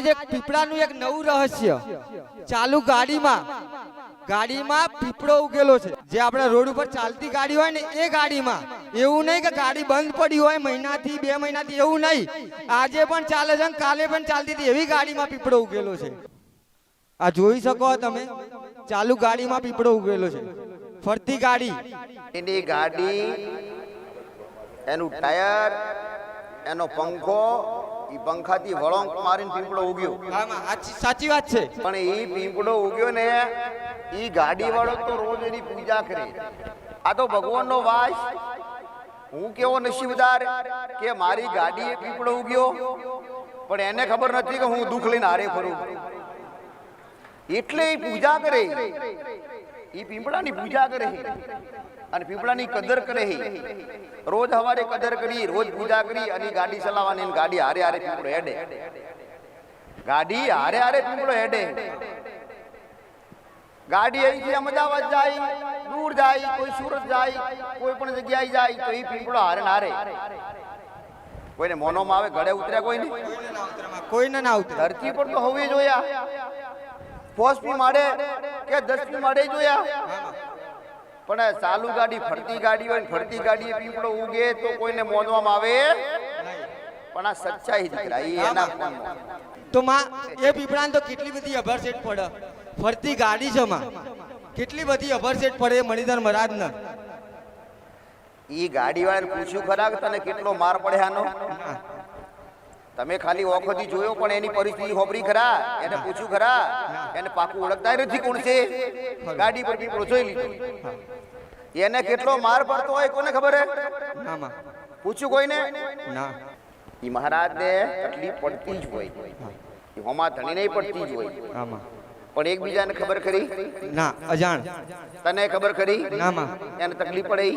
આજ પીપળાનું એક નવું રહસ્ય. ચાલુ ગાડીમાં ગાડીમાં પીપળો ઉગેલો છે. જે આપણા રોડ ઉપર ચાલતી ગાડી હોય ને, એ ગાડીમાં. એવું નહીં કે ગાડી બંધ પડી હોય મહિનાથી, બે મહિનાથી, એવું નહીં. આજે પણ ચાલે છે કાલે પણ ચાલતી હતી, એવી ગાડીમાં પીપળો ઉગેલો છે. આ જોઈ શકો તમે? ચાલુ ગાડીમાં પીપળો ઉગેલો છે. ફરતી ગાડી. એની ગાડી, એનું ટાયર, એનો પંખો એ પંખાથી વળોંક મારીને પીપળો ઉગ્યો. સાચી- સાચી વાત છે. પણ એ પીપળો ઉગ્યો ને એ ગાડી વાળો તો રોજ એની પૂજા કરે. આ તો ભગવાનનો વાસ. હું કેવો નસીબદાર કે મારી ગાડીએ પીપળો ઉગ્યો પણ એને ખબર નથી કે હું દુઃખ લઈને હારે ફરું. એટલે એ પૂજા કરે. એ પીપળાની પૂજા કરે અને પીપળાની કદર કરે રોજ હવારે કદર કરી રોજ પૂજા કરી અને ગાડી ચલાવવાની અને ગાડી હારે હારે પીપળો હેડે. ગાડી હારે હારે પીપળો હેડે. ગાડી અહીંથી અમદાવાદ જાય દૂર જાય કોઈ સુરત જાય કોઈ પણ જગ્યાએ જાય તો એ પીપળો હારે હારે. કોઈને મોનોમાં આવે ગળે ઉતર્યા કોઈ નહીં કોઈને ના ઉતરે. ધરતી પર તો હોવી જોયા પોસ્ટની માડે કે દસમી માળે જોયા. પણ ચાલુ ગાડી ફરતી ગાડી હોય ને ફરતી ગાડી પીપળો ઉગે તો કોઈને મોનવામાં આવે પણ આ સચ્ચાઈ દીકરા એ એના તો માં એ પીપળાને તો કેટલી બધી અભરસેટ પડે? ફરતી ગાડી છે માં. કેટલી બધી અભરસેટ પડે મણિધર મહારાજને? ઈ ગાડી વાળાને પૂછ્યું ખરા કે તને કેટલો માર પડે આનો? તમે ખાલી ઓખોથી જોયો પણ એની પરિસ્થિતિ હોબરી ખરા? એને પૂછ્યું ખરા? એને પાકું ઓળખતા નથી કોણ છે? ગાડી પર પીપળો જોઈ લીધો. એને કેટલો માર પડતો હોય કોને ખબર હે? પૂછ્યું કોઈને? ના. એ મહારાજને તકલીફ પડતી જ હોય. એ હોમા ધણી નહીં પડતી જ હોય. પણ એકબીજાને ખબર ખરી? ના અજાણ. તને ખબર ખરી? ના માં. એને તકલીફ પડે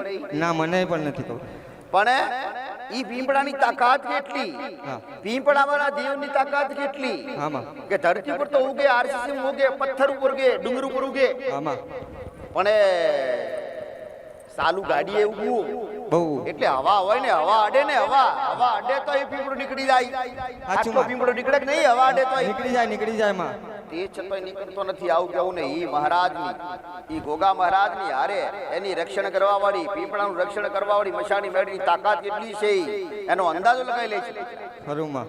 ના મને પણ નથી ખબર. પણ ઈ પીંપળાની તાકાત કેટલી. પીંપળાવાળા દેવની તાકાત કેટલી? કે ધરતી પર તો ઉગે આરસીસી ઉગે પથ્થર ઉપર ઉગે ડુંગર ઉપર ઉગે. પણ એ સાલું ગાડીએ ઉગવું. બહુ. એટલે હવા હોય ને હવા અડે ને હવા. હવા અડે તો એ પીંપળો નીકળી જાય. આટલો. પીંપળો નીકળે કે નહીં? હવા અડે તો નીકળી જાય નીકળી જાય માં તે છતાંય નીકળતો નથી, આવું કેવું ને ઈ મહારાજની, ઈ ગોગા મહારાજની હારે એની રક્ષણ કરવા વાળી પીપળાનું રક્ષણ કરવા વાળી મશાની મેળની તાકાત કેટલી છે એનો અંદાજો લગાવી લે છે. ખરું માં